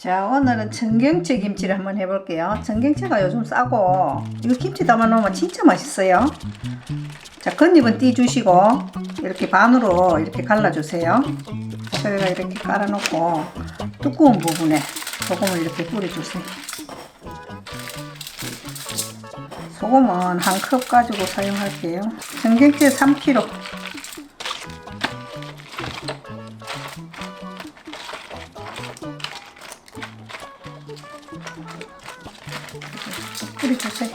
자 오늘은 청경채 김치를 한번 해볼게요. 청경채가 요즘 싸고 이거 김치 담아 놓으면 진짜 맛있어요. 자 겉잎은 띄주시고 이렇게 반으로 이렇게 갈라주세요. 저희가 이렇게 깔아놓고 두꺼운 부분에 소금을 이렇게 뿌려주세요. 소금은 한 컵 가지고 사용할게요. 청경채 3kg 뿌려주세요.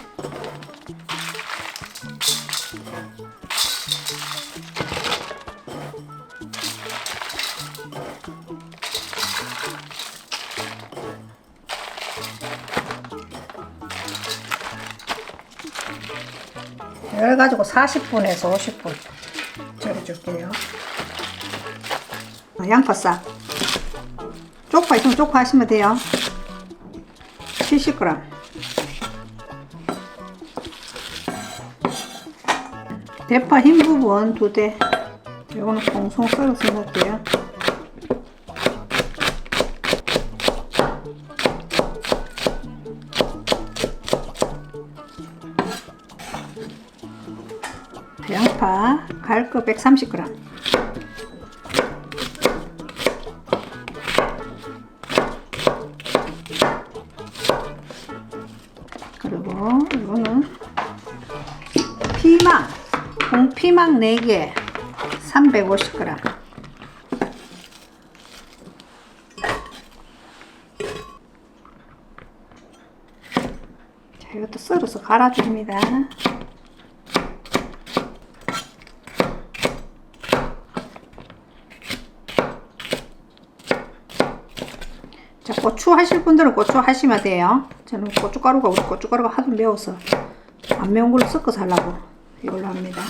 이걸 가지고 40분에서 50분 절여줄게요. 양파 싹. 쪽파 있으면 쪽파 하시면 돼요. 70g. 대파 흰 부분 두 대. 이거는 송송 썰어서 넣을게요. 양파 갈거 130g. 그리고 이거는 피망 공피망 4개 350g 자 이것도 썰어서 갈아줍니다. 자 고추 하실 분들은 고추 하시면 돼요. 저는 고춧가루가 우리 고춧가루가 하도 매워서 안 매운 걸로 섞어서 하려고 이걸로 합니다.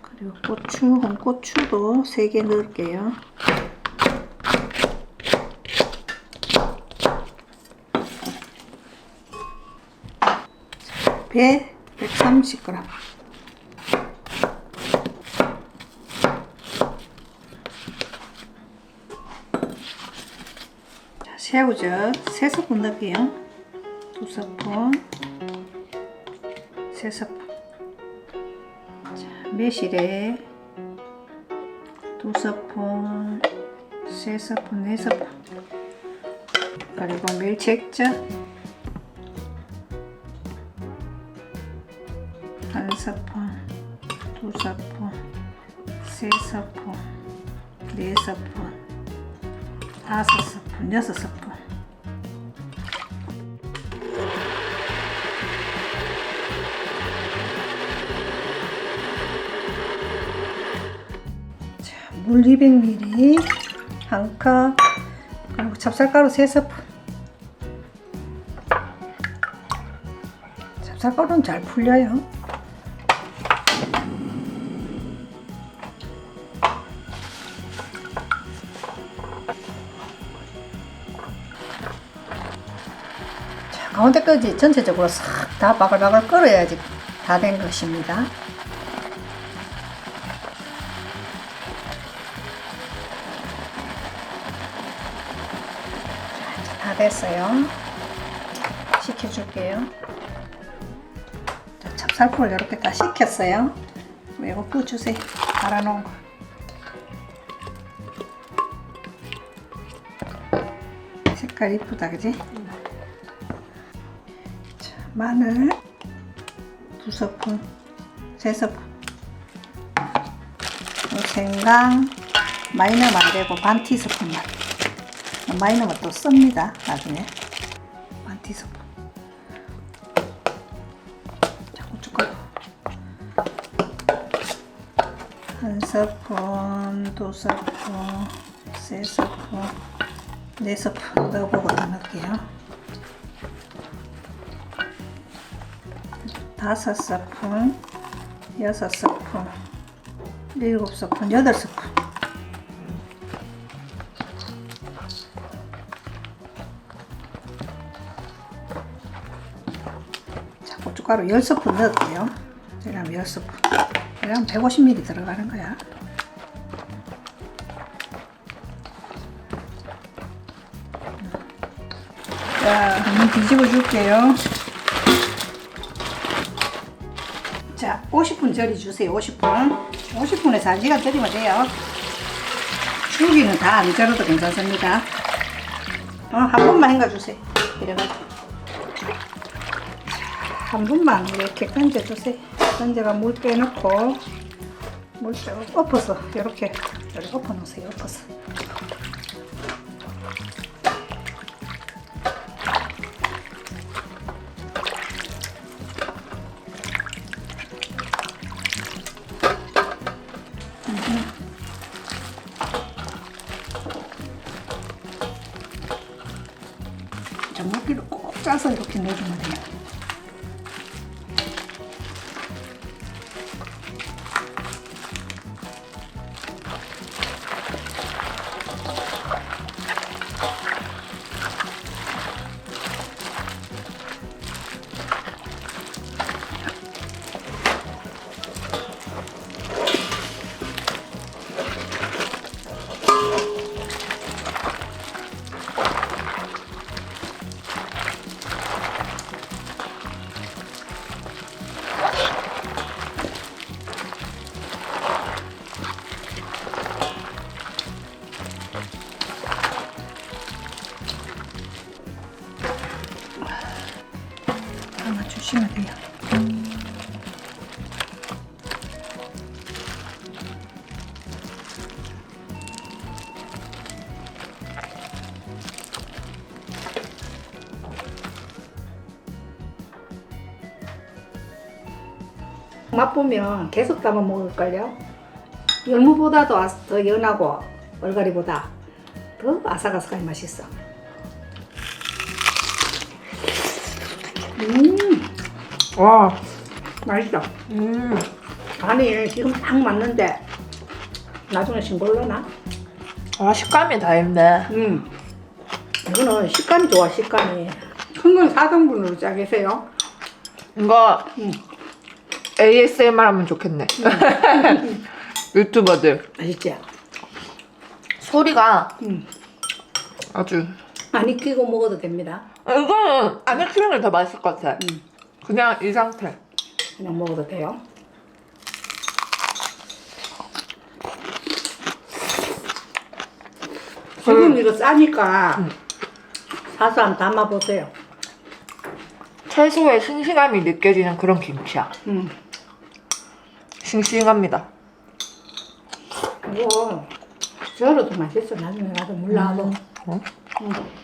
그리고 고추, 홍고추도 3개 넣을게요. 배 130g. 자, 새우젓 3스푼 넣을게요. 두 스푼, 세 스푼. 자, 매실에 두 스푼, 세 스푼, 네 스푼. 그리고 멸치액젓 한 스푼, 두 스푼, 세 스푼, 네 스푼, 다섯 스푼, 여섯 스푼. 물 200ml 한 컵, 그리고 찹쌀가루 3스푼. 찹쌀가루는 잘 풀려요. 자, 가운데까지 전체적으로 싹 다 바글바글 끓어야지 다 된 것입니다. 다 됐어요. 식혀줄게요. 자, 찹쌀풀을 이렇게 다 식혔어요. 이거 부어주세요. 갈아놓은 거. 색깔 이쁘다, 그지? 자, 마늘 두 스푼, 세 스푼. 생강 많이 넣으면 안 되고 반 티스푼만. 넣으면 또 씁니다. 나중에 반 티스푼. 자, 고춧가루 한 스푼, 두 스푼, 세 스푼, 네 스푼 넣어보고 다 넣을게요. 다섯 스푼, 여섯 스푼, 일곱 스푼, 여덟 스푼. 고춧가루 10스푼 넣었고요. 그냥 10스푼. 그냥 150ml 들어가는 거야. 자, 한번 뒤집어 줄게요. 자, 50분 절이 주세요. 50분. 50분에 4시간 절이면 돼요. 줄기는 다 안 절어도 괜찮습니다. 어, 한 번만 헹궈 주세요. 이래가지고. 한 번만 이렇게 건져 주세요. 건져가 물 빼놓고 물 빼고 엎어서 이렇게 이렇게 엎어 놓으세요. 엎어서. 자, 물기를 꼭 짜서 이렇게 넣어주면 돼요. 주시면 돼요. 맛보면 계속 담아 먹을걸요. 열무보다도 아- 더 연하고 얼갈이보다 더 아삭아삭하게 맛있어. 음, 와, 맛있어. 음, 간이 지금 딱 맞는데 나중에 싱글러나? 아 식감이 다 있네. 음. 이거는 식감이 좋아 식감이. 큰 건 4등분으로 짜계세요. 이거 음. ASMR 하면 좋겠네. 유튜버들 맛있지? 소리가 음. 아주 안 익히고 먹어도 됩니다. 이거는 안 익히면 더 맛있을 것 같아. 음. 그냥 이 상태. 그냥 먹어도 돼요. 지금 이거 싸니까 음. 사서 한 담아보세요. 채소의 싱싱함이 느껴지는 그런 김치야. 음. 싱싱합니다. 이거 절어도 맛있어. 나중에 가서 물 나와도. 어? 음.